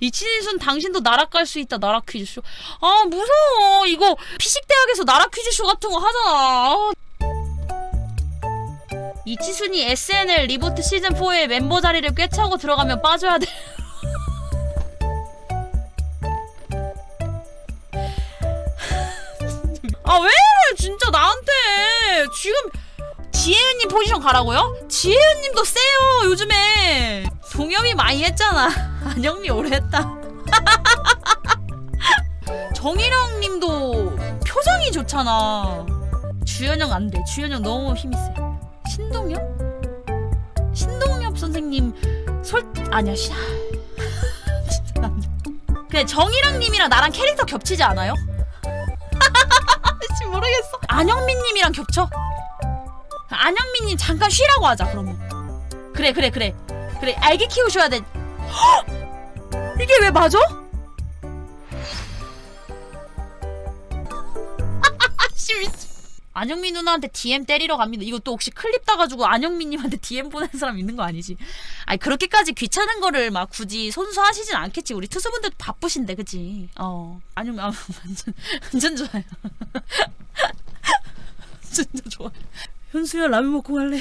이치순 당신도 깔수 있다 나라 퀴즈쇼. 아 무서워. 이거 피식대학에서 나라 퀴즈쇼 같은 거 하잖아. 아. 이치순이 SNL 리부트 시즌4의 멤버 자리를 꿰차고 들어가면 빠져야 돼. 아왜 진짜 나한테. 지금 지혜은님 포지션 가라고요? 지혜은님도 세요 요즘에 많이 했잖아. 안영미 오래 했다. 정일영님도 표정이 좋잖아. 주연영 안 돼. 주연영 너무 힘이 세. 신동엽? 신동엽 선생님 솔 아니야 씨. 진짜 안 돼 그래 정일영님이랑 나랑 캐릭터 겹치지 않아요? 씨 모르겠어. 안영민 님이랑 겹쳐? 안영민 님 잠깐 쉬라고 하자 그러면. 그래 그래 그래 그래 알게 키우셔야 돼. 헉! 이게 왜 맞아? 안영민 누나한테 DM 때리러 갑니다. 이거 또 혹시 클립 따가지고 안영민님한테 DM 보낸 사람 있는 거 아니지? 아니 그렇게까지 귀찮은 거를 막 굳이 손수하시진 않겠지. 우리 투수분들 바쁘신데 그치? 어. 안영민 아, 완전 완전 좋아요. 진짜 좋아 현수야 라면 먹고 갈래